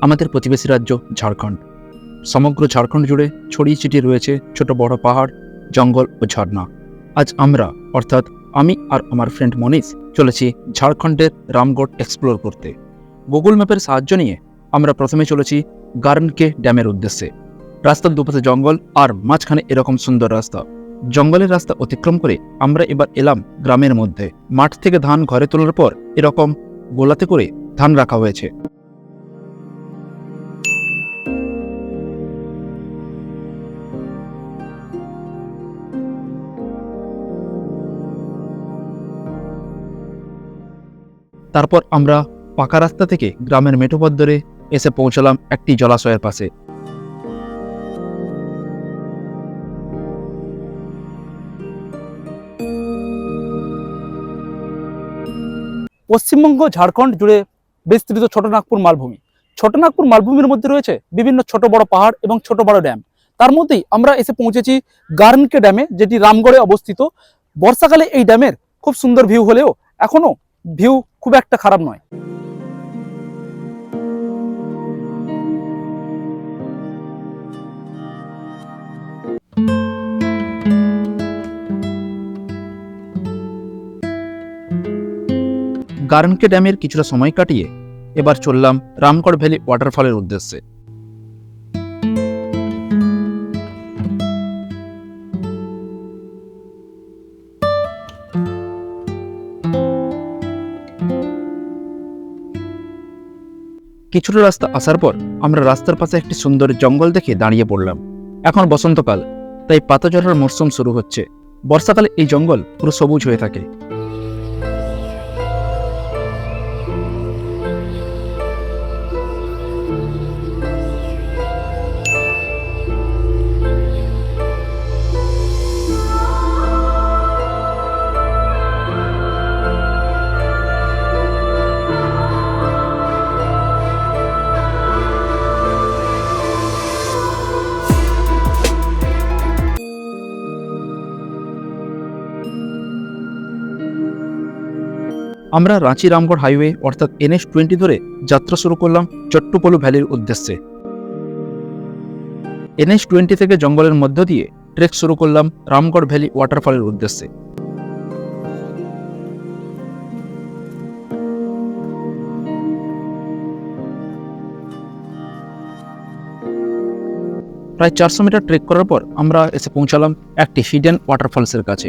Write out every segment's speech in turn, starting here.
আমাদের প্রতিবেশী রাজ্য ঝাড়খণ্ড। সমগ্র ঝাড়খণ্ড জুড়ে ছড়িয়ে ছিটিয়ে রয়েছে ছোট বড় পাহাড়, জঙ্গল ও ঝর্ণা। আজ আমরা, অর্থাৎ আমি আর আমার ফ্রেন্ড মনীষ, চলেছি ঝাড়খণ্ডের রামগড় এক্সপ্লোর করতে। গুগল ম্যাপের সাহায্য নিয়ে আমরা প্রথমে চলেছি গার্নকে ড্যামের উদ্দেশ্যে। রাস্তার দুপাশে জঙ্গল আর মাঝখানে এরকম সুন্দর রাস্তা। জঙ্গলের রাস্তা অতিক্রম করে আমরা এবার এলাম গ্রামের মধ্যে। মাঠ থেকে ধান ঘরে তোলার পর এরকম গোলাতে করে ধান রাখা হয়েছে। তারপর আমরা পাকা রাস্তা থেকে গ্রামের মেঠোপথ ধরে এসে পৌঁছালাম একটি জলাশয়ের পাশে। পশ্চিমবঙ্গ, ঝাড়খণ্ড জুড়ে বিস্তৃত ছোটনাগপুর মালভূমি। ছোটনাগপুর মালভূমির মধ্যে রয়েছে বিভিন্ন ছোট বড় পাহাড় এবং ছোট বড় ড্যাম। তার মধ্যেই আমরা এসে পৌঁছেছি গার্নকে ড্যামে, যেটি রামগড়ে অবস্থিত। বর্ষাকালে এই ড্যামের খুব সুন্দর ভিউ হলেও এখনও ভিউ খুব একটা খারাপ নয়। গার্নকে ড্যামের কিছুটা সময় কাটিয়ে এবার চললাম রামগড় ভ্যালি ওয়াটারফলের উদ্দেশ্যে। কিছুটা রাস্তা আসার পর আমরা রাস্তার পাশে একটি সুন্দর জঙ্গল দেখে দাঁড়িয়ে পড়লাম। এখন বসন্তকাল, তাই পাতা ঝরার মরশুম শুরু হচ্ছে। বর্ষাকালে এই জঙ্গল পুরো সবুজ হয়ে থাকে। আমরা রাঁচি রামগড় হাইওয়ে, অর্থাৎ এনএস টোয়েন্টি ধরে যাত্রা শুরু করলাম চট্টুপলু ভ্যালির উদ্দেশ্যে। এনএস টোয়েন্টি থেকে জঙ্গলের মধ্য দিয়ে ট্রেক শুরু করলাম রামগড় ভ্যালি ওয়াটারফলের উদ্দেশ্যে। প্রায় চারশো মিটার ট্রেক করার পর আমরা এসে পৌঁছালাম একটি হিডেন ওয়াটারফলসের কাছে।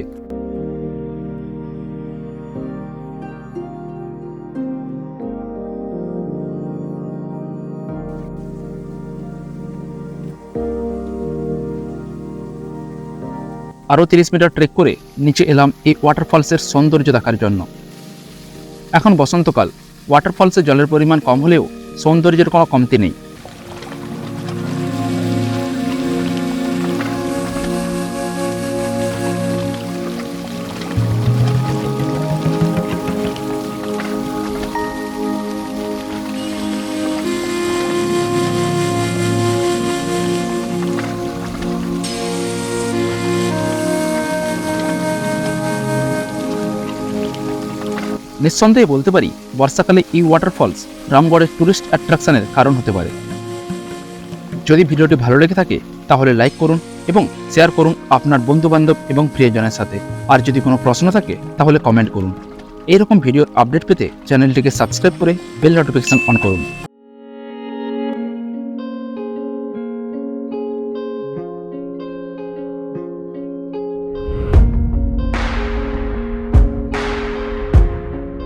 আরও তিরিশ মিটার ট্রেক করে নিচে এলাম এই ওয়াটারফলসের সৌন্দর্য দেখার জন্য। এখন বসন্তকাল। ওয়াটারফলসে জলের পরিমাণ কম হলেও সৌন্দর্যের কোনো কমতি নেই। নিঃসন্দেহে বলতে পারি, বর্ষাকালে এই ওয়াটারফলস রামগড়ের টুরিস্ট অ্যাট্রাকশনের কারণ হতে পারে। যদি ভিডিওটি ভালো লেগে থাকে, তাহলে লাইক করুন এবং শেয়ার করুন আপনার বন্ধুবান্ধব এবং প্রিয়জনের সাথে। আর যদি কোনো প্রশ্ন থাকে, তাহলে কমেন্ট করুন। এরকম ভিডিওর আপডেট পেতে চ্যানেলটিকে সাবস্ক্রাইব করে বেল নোটিফিকেশন অন করুন।